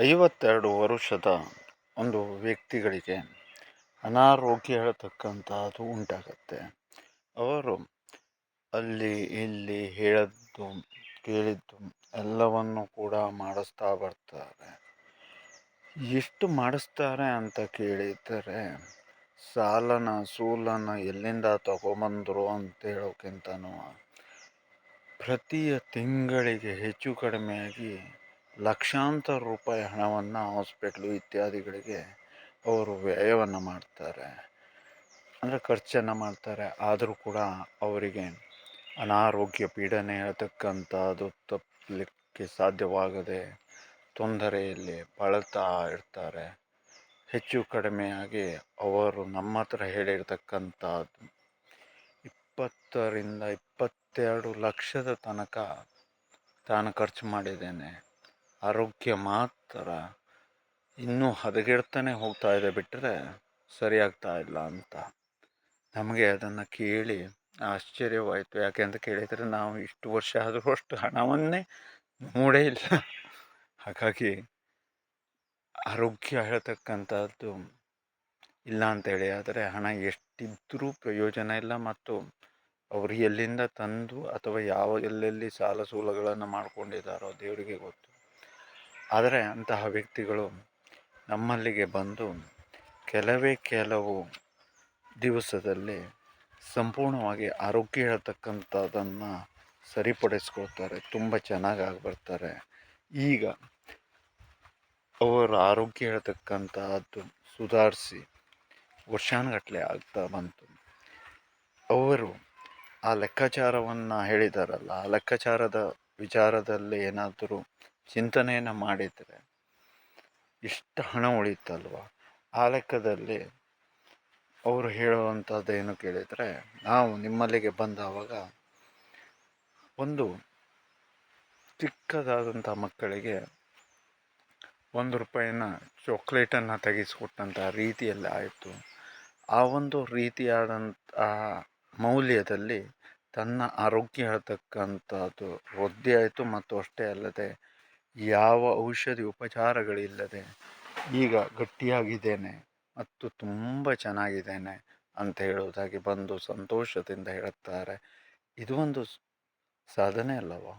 ಐವತ್ತೆರಡು ವರುಷದ ಒಂದು ವ್ಯಕ್ತಿಗಳಿಗೆ ಅನಾರೋಗ್ಯ ಹೇಳ್ತಕ್ಕಂಥದ್ದು ಉಂಟಾಗತ್ತೆ. ಅವರು ಅಲ್ಲಿ ಇಲ್ಲಿ ಹೇಳಿದ್ದು, ಕೇಳಿದ್ದು ಎಲ್ಲವನ್ನು ಕೂಡ ಮಾಡಿಸ್ತಾ ಬರ್ತಾರೆ. ಎಷ್ಟು ಮಾಡಿಸ್ತಾರೆ ಅಂತ ಕೇಳಿದರೆ ಸಾಲನ, ಸೂಲನ ಎಲ್ಲಿಂದ ತಗೊಂಬಂದರು ಅಂತ ಹೇಳೋಕ್ಕಿಂತನೂ ಪ್ರತಿ ತಿಂಗಳಿಗೆ ಹೆಚ್ಚು ಕಡಿಮೆಯಾಗಿ ಲಕ್ಷಾಂತರ ರೂಪಾಯಿ ಹಣವನ್ನು ಹಾಸ್ಪಿಟ್ಲು ಇತ್ಯಾದಿಗಳಿಗೆ ಅವರು ವ್ಯಯವನ್ನು ಮಾಡ್ತಾರೆ. ಅಂದರೆ ಖರ್ಚನ್ನು ಮಾಡ್ತಾರೆ. ಆದರೂ ಕೂಡ ಅವರಿಗೆ ಅನಾರೋಗ್ಯ ಪೀಡನೆ ಅದು ತಪ್ಪಲಿಕ್ಕೆ ಸಾಧ್ಯವಾಗದೆ ತೊಂದರೆಯಲ್ಲಿ ಬಳಲ್ತಾ ಇರ್ತಾರೆ. ಹೆಚ್ಚು ಕಡಿಮೆಯಾಗಿ ಅವರು ನಮ್ಮ ಹತ್ರ ಹೇಳಿರ್ತಕ್ಕಂಥದ್ದು ಇಪ್ಪತ್ತರಿಂದ ಇಪ್ಪತ್ತೆರಡು ಲಕ್ಷದ ತನಕ ತಾನು ಖರ್ಚು ಮಾಡಿದ್ದೇನೆ. ಆರೋಗ್ಯ ಮಾತ್ರ ಇನ್ನೂ ಹದಗೆಡ್ತಾನೆ ಹೋಗ್ತಾ ಇದೆ ಬಿಟ್ಟರೆ ಸರಿಯಾಗ್ತಾ ಇಲ್ಲ ಅಂತ. ನಮಗೆ ಅದನ್ನು ಕೇಳಿ ಆಶ್ಚರ್ಯವಾಯಿತು. ಯಾಕೆ ಅಂತ ಕೇಳಿದರೆ ನಾವು ಇಷ್ಟು ವರ್ಷ ಆದರೂ ಅಷ್ಟು ಹಣವನ್ನೇ ನೋಡೇ ಇಲ್ಲ. ಹಾಗಾಗಿ ಆರೋಗ್ಯ ಹೇಳ್ತಕ್ಕಂಥದ್ದು ಇಲ್ಲ ಅಂತೇಳಿ ಆದರೆ ಹಣ ಎಷ್ಟಿದ್ದರೂ ಪ್ರಯೋಜನ ಇಲ್ಲ ಮತ್ತು ಅವರು ಎಲ್ಲಿಂದ ತಂದು ಅಥವಾ ಯಾವ ಎಲ್ಲೆಲ್ಲಿ ಸಾಲ ಸೂಲಗಳನ್ನು ಮಾಡಿಕೊಂಡಿದ್ದಾರೋ ದೇವರಿಗೆ ಗೊತ್ತು. ಆದರೆ ಅಂತಹ ವ್ಯಕ್ತಿಗಳು ನಮ್ಮಲ್ಲಿಗೆ ಬಂದು ಕೆಲವೇ ಕೆಲವು ದಿವಸದಲ್ಲಿ ಸಂಪೂರ್ಣವಾಗಿ ಆರೋಗ್ಯ ಹೇಳ್ತಕ್ಕಂಥದ್ದನ್ನು ಸರಿಪಡಿಸ್ಕೊಳ್ತಾರೆ, ತುಂಬ ಚೆನ್ನಾಗಿ ಬರ್ತಾರೆ ಈಗ ಅವರ ಆರೋಗ್ಯ ಹೇಳ್ತಕ್ಕಂತಹದ್ದು ಸುಧಾರಿಸಿ ವರ್ಷಾನುಗಟ್ಟಲೆ ಆಗ್ತಾ ಬಂತು. ಅವರು ಆ ಲೆಕ್ಕಾಚಾರವನ್ನು ಹೇಳಿದಾರಲ್ಲ, ಆ ಲೆಕ್ಕಾಚಾರದ ವಿಚಾರದಲ್ಲಿ ಏನಾದರೂ ಚಿಂತನೆಯನ್ನು ಮಾಡಿದರೆ ಇಷ್ಟು ಹಣ ಉಳಿತಲ್ವ ಆ ಲೆಕ್ಕದಲ್ಲಿ ಅವರು ಹೇಳುವಂಥದ್ದು ಏನು ಕೇಳಿದರೆ, ನಾವು ನಿಮ್ಮಲ್ಲಿಗೆ ಬಂದಾವಾಗ ಒಂದು ಚಿಕ್ಕದಾದಂಥ ಮಕ್ಕಳಿಗೆ ಒಂದು ರೂಪಾಯಿನ ಚಾಕ್ಲೇಟನ್ನು ತೆಗೆಸಿಕೊಟ್ಟಂಥ ರೀತಿಯಲ್ಲಿ ಆಯಿತು. ಆ ಒಂದು ರೀತಿಯಾದಂಥ ಮೌಲ್ಯದಲ್ಲಿ ತನ್ನ ಆರೋಗ್ಯ ಹೇಳ್ತಕ್ಕಂಥದ್ದು ವೃದ್ಧಿ ಆಯಿತು, ಮತ್ತು ಅಷ್ಟೇ ಅಲ್ಲದೆ ಯಾವ ಔಷಧಿ ಉಪಚಾರಗಳಿಲ್ಲದೆ ಈಗ ಗಟ್ಟಿಯಾಗಿದ್ದೇನೆ ಮತ್ತು ತುಂಬ ಚೆನ್ನಾಗಿದ್ದೇನೆ ಅಂತ ಹೇಳುವುದಾಗಿ ಬಂದು ಸಂತೋಷದಿಂದ ಹೇಳುತ್ತಾರೆ. ಇದು ಒಂದು ಸಾಧನೆ ಅಲ್ಲವಾ?